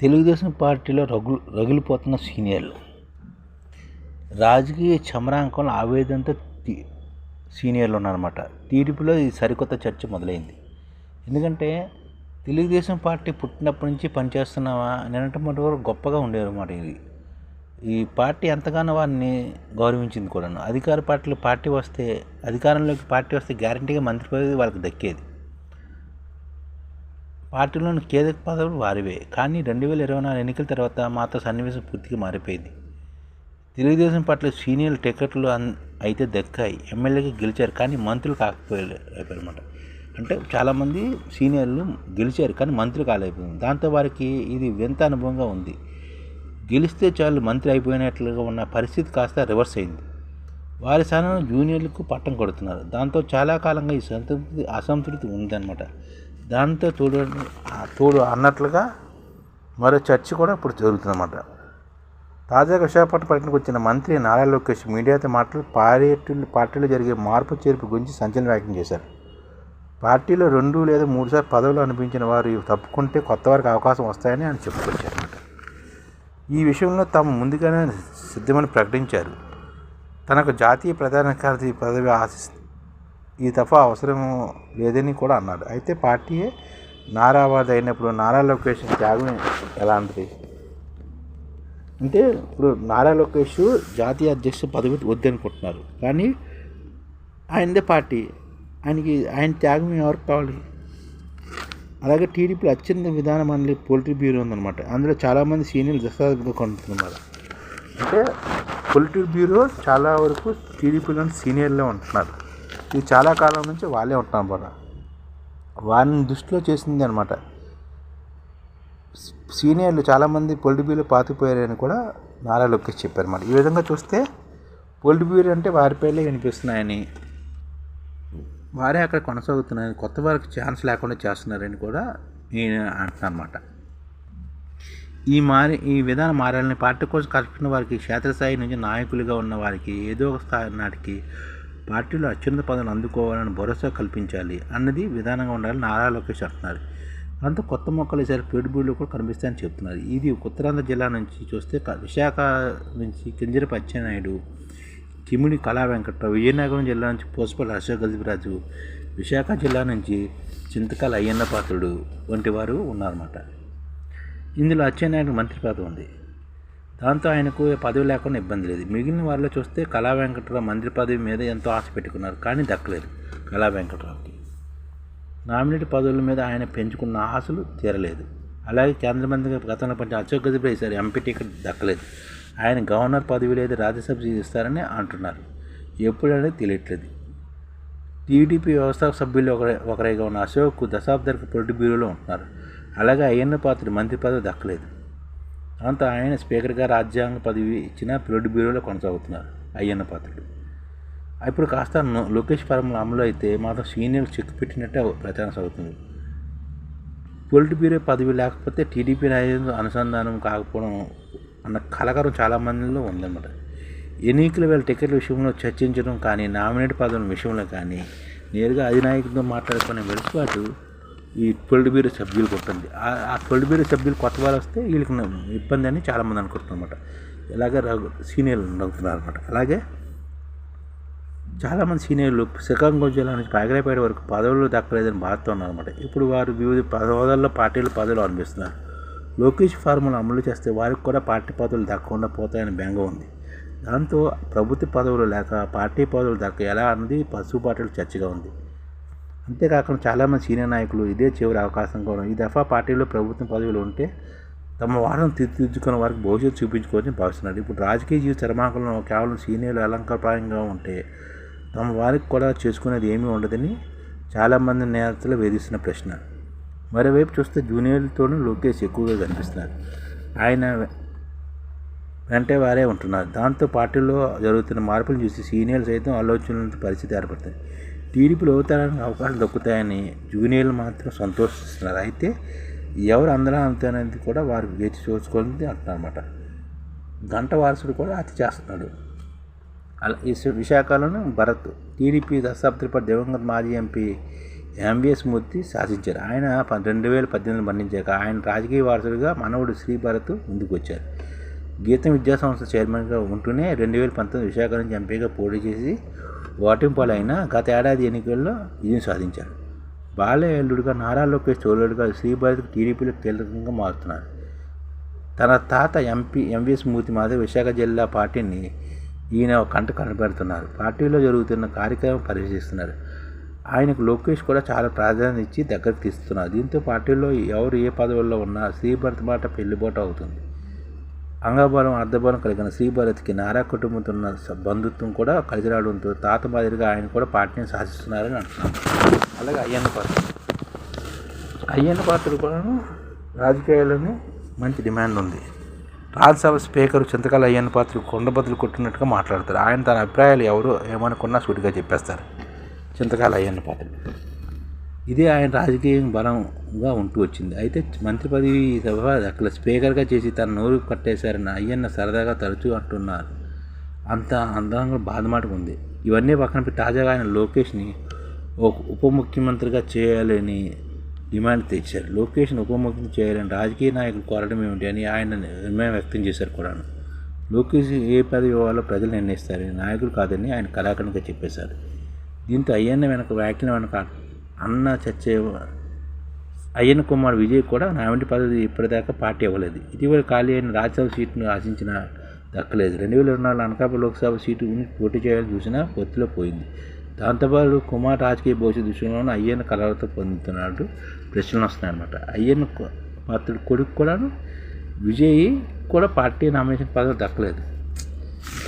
తెలుగుదేశం పార్టీలో రగులు రగిలిపోతున్న సీనియర్లు. రాజకీయ చమరాంకంలో ఆవేదనతో సీనియర్లు ఉన్నారన్నమాట టీడీపీలో ఈ సరికొత్త చర్చ మొదలైంది. ఎందుకంటే తెలుగుదేశం పార్టీ పుట్టినప్పటి నుంచి పనిచేస్తున్నావా నిన్నటి మొదటి వరకు గొప్పగా ఉండేవారు అన్నమాట ఇది ఈ పార్టీ ఎంతగానో వారిని గౌరవించింది కూడాను. అధికార పార్టీలు పార్టీ వస్తే అధికారంలోకి పార్టీ వస్తే గ్యారంటీగా మంత్రి పదవి వాళ్ళకి దక్కేది. పార్టీలోని కీలక పదవులు వారివే. కానీ రెండు వేల ఇరవై నాలుగు ఎన్నికల తర్వాత మాతో సన్నివేశం పూర్తిగా మారిపోయింది. తెలుగుదేశం పట్ల సీనియర్ టికెట్లు అయితే దక్కాయి. ఎమ్మెల్యేగా గెలిచారు కానీ మంత్రులు కాకపోయారన్నమాట అంటే చాలామంది సీనియర్లు గెలిచారు కానీ మంత్రులు కాలేకపోయింది దాంతో వారికి ఇది వింత అనుభవంగా ఉంది. గెలిస్తే చాలు మంత్రి అయిపోయినట్లుగా ఉన్న పరిస్థితి కాస్త రివర్స్ అయింది. వారి స్థానంలో జూనియర్లకు పట్టం కొడుతున్నారు. దాంతో చాలా కాలంగా ఈ సంతృప్తి అసంతృప్తి ఉందన్నమాట. దాంతో తోడు తోడు అన్నట్లుగా మరో చర్చ కూడా ఇప్పుడు జరుగుతుందన్నమాట. తాజాగా విశాఖపట్నం పర్యటనకు వచ్చిన మంత్రి నారా లోకేష్ మీడియాతో మాటలు పార్టీలు పార్టీలో జరిగే మార్పు చేర్పు గురించి సంచలన వ్యాఖ్యం చేశారు. పార్టీలో రెండు లేదా మూడు సార్లు పదవులు అనిపించిన వారు తప్పుకుంటే కొత్త వారికి అవకాశం వస్తాయని ఆయన చెప్పుకొచ్చారన్నమాట ఈ విషయంలో తాము ముందుగానే సిద్ధమని ప్రకటించారు. తనకు జాతీయ ప్రధాన కార్యదర్శి పదవి ఆశిస్తుంది ఈ దఫా అవసరం లేదని కూడా అన్నారు అయితే పార్టీయే నారావాది అయినప్పుడు నారా లోకేష్ త్యాగం ఎలాంటిది? అంటే ఇప్పుడు నారా లోకేష్ జాతీయ అధ్యక్ష పదవి వద్దనుకుంటున్నారు. కానీ ఆయనదే పార్టీ. ఆయనకి ఆయన త్యాగం ఎవరికి కావాలి? అలాగే టీడీపీలో అత్యంత విధాన మండలి పొలిటీ బ్యూరో ఉందన్నమాట. అందులో చాలామంది సీనియర్లు దశాబ్దంగా కొంటున్నారు అంటే పొలిటీ బ్యూరో చాలా వరకు టీడీపీలో సీనియర్లే ఉంటున్నారు. ఇది చాలా కాలం నుంచి వాళ్ళే ఉంటున్నారు అనమాట వారిని దృష్టిలో చేసింది అనమాట సీనియర్లు చాలామంది పొలిటీ పాతిపోయారని కూడా నారా లోకేష్ చెప్పారన్నమాట ఈ విధంగా చూస్తే పొలిటీ అంటే వారి పేర్లే కనిపిస్తున్నాయని వారే అక్కడ కొనసాగుతున్నారని కొత్త వారికి ఛాన్స్ లేకుండా చేస్తున్నారని కూడా నేను అంటున్నాను అనమాట ఈ మారి ఈ విధానం మారాలని పార్టీ కోసం కలుపుకున్న వారికి క్షేత్రస్థాయి నుంచి నాయకులుగా ఉన్న వారికి ఏదో ఒక స్థాయి నాటికి పార్టీలో అత్యున్నత పదవులు అందుకోవాలని భరోసా కల్పించాలి అన్నది విధానంగా ఉండాలని నారా లోకేష్ అంటున్నారు. దాంతో కొత్త మొక్కలు ఈసారి పేడుబూళ్ళు కూడా కనిపిస్తాయని చెప్తున్నారు. ఇది ఉత్తరాంధ్ర జిల్లా నుంచి చూస్తే విశాఖ నుంచి కింజరపు అచ్చెన్నాయుడు కిమిడి కళా వెంకట్రావు విజయనగరం జిల్లా నుంచి పోసుపల్లి అశోక్ గజరాజు విశాఖ జిల్లా నుంచి చింతకాల అయ్యన్న పాత్రుడు వంటి వారు ఉన్నారన్నమాట. ఇందులో అచ్చెన్నాయుడు మంత్రి పదవి ఉంది. దాంతో ఆయనకు పదవి లేకుండా ఇబ్బంది లేదు. మిగిలిన వారిలో చూస్తే కళా వెంకటరావు మంత్రి పదవి మీద ఎంతో ఆశ పెట్టుకున్నారు కానీ దక్కలేదు కళా వెంకటరావుకి. నామినేట్ పదవుల మీద ఆయన పెంచుకున్న ఆశలు తీరలేదు. అలాగే కేంద్ర మంత్రిగా గతంలో పంచ అశోక్ గజపతి ఈసారి ఎంపీ టికెట్ దక్కలేదు. ఆయన గవర్నర్ పదవి లేదు రాజ్యసభ ఇస్తారని అంటున్నారు. ఎప్పుడనేది తెలియట్లేదు. టీడీపీ వ్యవస్థాపక సభ్యులు ఒకరి ఒకరిగా ఉన్న అశోక్ దశాబ్దానికి పొలిటి బ్యూరోలో ఉంటున్నారు. అలాగే అయ్యన్న పాత్ర మంత్రి పదవి దక్కలేదు. దాంతో ఆయన స్పీకర్గా రాజ్యాంగ పదవి ఇచ్చిన పిల్లడి బ్యూరోలో కొనసాగుతున్నారు అయ్యన్న పాత్రుడు. ఇప్పుడు కాస్త లోకేష్ ఫార్ముల అమలు అయితే మాత్రం సీనియర్లు చెక్ పెట్టినట్టే ప్రచారం సాగుతుంది. పొలిట్ బ్యూరో పదవి లేకపోతే టీడీపీ నాయకులు అనుసంధానం కాకపోవడం అన్న కలకరం చాలా మందిలో ఉందన్నమాట. ఎన్నికల వేళ టికెట్ల విషయంలో చర్చించడం కానీ నామినేట్ పదవుల విషయంలో కానీ నేరుగా అధినాయకుడితో మాట్లాడుకునే వెలుసుబాటు ఈ పొలిటి బ్యూరో సభ్యులు కొట్టండి. ఆ- ఆ పొలిటి సభ్యులు కొత్త వాళ్ళు వస్తే వీళ్ళకి ఇబ్బంది అని చాలామంది అనుకుంటున్నమాట ఇలాగే రఘు సీనియర్లు నవ్వుతున్నారు అనమాట అలాగే చాలామంది సీనియర్లు శ్రీకాకుళం జిల్లా నుంచి పాగరేపేట వరకు పదవులు దక్కలేదని బాధతో ఉన్నారన్నమాట. ఇప్పుడు వారు వివిధ హోదాల్లో పార్టీలు పదవులు అనిపిస్తున్నారు లోకేష్ ఫార్ములా అమలు చేస్తే వారికి కూడా పార్టీ పదవులు దక్కకుండా పోతాయని బెంగ ఉంది. దాంతో ప్రభుత్వ పదవులు లేక పార్టీ పదవులు దక్క ఎలా అన్నది పసుపు పార్టీలు చర్చగా ఉంది. అంతేకాకుండా చాలామంది సీనియర్ నాయకులు ఇదే చివరి అవకాశం కూడా. ఈ దఫా పార్టీలో ప్రభుత్వం పదవులు ఉంటే తమ వారం తీర్చిదిద్దుకున్న వారికి భవిష్యత్తు చూపించుకోవచ్చని భావిస్తున్నారు. ఇప్పుడు రాజకీయ జీవిత చరమాకంలో కేవలం సీనియర్లు అలంకారప్రాయంగా ఉంటే తమ వారికి కూడా చేసుకునేది ఏమీ ఉండదని చాలామంది నేతలు వేధిస్తున్న ప్రశ్న. మరోవైపు చూస్తే జూనియర్లతోనూ లోకేష్ ఎక్కువగా కనిపిస్తున్నారు. ఆయన వెంటే వారే ఉంటున్నారు. దాంతో పార్టీలో జరుగుతున్న మార్పులు చూసి సీనియర్లు సైతం ఆలోచనల పరిస్థితి ఏర్పడుతుంది. టీడీపీలో అవతారానికి అవకాశాలు దక్కుతాయని జూనియర్లు మాత్రం సంతోషిస్తున్నారు. అయితే ఎవరు అందరం అంతేనేది కూడా వారు వేచి చూసుకోవాలని అంటున్నారన్నమాట. గంట వారసుడు కూడా అతి చేస్తున్నాడు. అలా ఈ సి- విశాఖలోను భరత్ టీడీపీ దశాబ్దపై దివంగత మాజీ ఎంపీ ఎంవిఎస్ మూర్తి శాసించారు. ఆయన రెండు వేల పద్దెనిమిది మరణించాక ఆయన రాజకీయ వారసుడిగా మనవుడు శ్రీ భరత్ ముందుకు వచ్చారు గీతం విద్యా సంస్థ చైర్మన్గా ఉంటూనే రెండు వేల పంతొమ్మిది విశాఖ నుంచి ఎంపీగా పోటీ చేసి ఓటమి పాలైన గత ఏడాది ఎన్నికల్లో విజయం సాధించారు? బాలయ్య అల్లుడుగా నారా లోకేష్ చోళుడుగా శ్రీభారత్ టీడీపీలో కీలకంగా మారుతున్నారు. తన తాత ఎంపీ ఎంవిఎస్ మూర్తి మాధవ్ విశాఖ జిల్లా పార్టీని ఈయన ఒక కంట కనబెడుతున్నారు. పార్టీలో జరుగుతున్న కార్యక్రమం పరిశీలిస్తున్నారు. ఆయనకు లోకేష్ కూడా చాలా ప్రాధాన్యత ఇచ్చి దగ్గరకు తీస్తున్నారు. దీంతో పార్టీలో ఎవరు ఏ పదవుల్లో ఉన్నా శ్రీభరత్ మాట పెళ్ళిబోట అవుతుంది. అంగబలం అర్ధబలం కలిగిన శ్రీభరత్కి నారా కుటుంబంతో ఉన్న బంధుత్వం కూడా కలిసి రావడంతో తాత మాదిరిగా ఆయన కూడా పార్టీని సాధిస్తున్నారని అంటున్నారు అలాగే అయ్యన్న పాత్ర. అయ్యన్న పాత్ర కూడా రాజకీయాల్లోనే మంచి డిమాండ్ ఉంది. రాజ్యసభ స్పీకర్ చింతకాల అయ్యన్న పాత్ర కొండబదులు కొట్టినట్టుగా మాట్లాడతారు. ఆయన తన అభిప్రాయాలు ఎవరు ఏమనుకున్నా సూటిగా చెప్పేస్తారు. చింతకాల అయ్యన్న పాత్ర. ఇదే ఆయన రాజకీయ గా ఉంటూ వచ్చింది. అయితే మంత్రి పదవి సభ అక్కడ స్పీకర్గా చేసి తన నోరు కట్టేశారని అయ్యన్న సరదాగా తరచూ అంటున్నారు. అంత అందంగా బాధమాటకు ఉంది. ఇవన్నీ పక్కన పెట్టి తాజాగా ఆయన లోకేష్ని ఒక ఉప ముఖ్యమంత్రిగా చేయాలని డిమాండ్ తెచ్చారు. లోకేష్ని ఉప ముఖ్యమంత్రి చేయాలని రాజకీయ నాయకులు కోరడం ఏమిటి అని ఆయన నిర్ణయం వ్యక్తం చేశారు కూడా లోకేష్ ఏ పదవి ఇవ్వాలో ప్రజలు నిర్ణయిస్తారని నాయకులు కాదని ఆయన కళాఖండిగా చెప్పేశారు. దీంతో అయ్యన్న వెనక వ్యాఖ్యల వెనక అన్న చర్చ అయ్యన్న కుమార్ విజయ్ కూడా నామినేట్ పదవి ఇప్పటిదాకా పార్టీ ఇవ్వలేదు ఇటీవల ఖాళీ అయిన రాజ్యసభ సీటును ఆశించిన దక్కలేదు. రెండు వేల ఇరవై నాలుగు అనకాపల్లి లోక్సభ సీటు పోటీ చేయాలని చూసినా పొత్తులో పోయింది. దాంతోపాటు కుమార్ రాజకీయ భవిష్యత్ విషయంలోనూ అయ్యన్న కలవరతో పొందుతున్నాడు ప్రశ్నలు వస్తున్నాయి అనమాట అయ్యన్న కొ- కొడుకు కూడాను విజయ్ కూడా పార్టీ నామినేషన్ పదవి దక్కలేదు.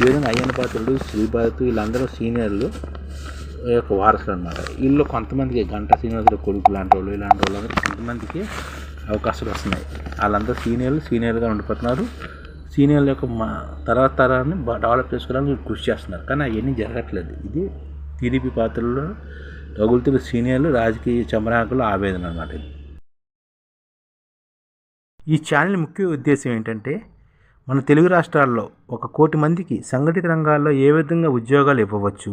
ఈ విధంగా అయ్యన్న పాత్రుడు శ్రీభారత్ వీళ్ళందరూ సీనియర్లు. యొక్క వారసులు అనమాట వీళ్ళు కొంతమందికి గంట శ్రీనివాసులు కొడుకు లాంటి వాళ్ళు ఇలాంటి వాళ్ళు కొంతమందికి అవకాశాలు వస్తున్నాయి. వాళ్ళందరూ సీనియర్లు సీనియర్గా ఉండిపోతున్నారు. సీనియర్ల యొక్క మా తర్వాత తరాన్ని డెవలప్ చేసుకోవడానికి కృషి చేస్తున్నారు. కానీ అవన్నీ జరగట్లేదు. ఇది టీడీపీ పాత్రలో రగులుతున్న సీనియర్లు రాజకీయ చమరాకులు ఆవేదన అనమాట ఇది. ఈ ఛానల్ ముఖ్య ఉద్దేశం ఏంటంటే మన తెలుగు రాష్ట్రాల్లో ఒక కోటి మందికి సంఘటిత రంగాల్లో ఏ విధంగా ఉద్యోగాలు ఇవ్వవచ్చు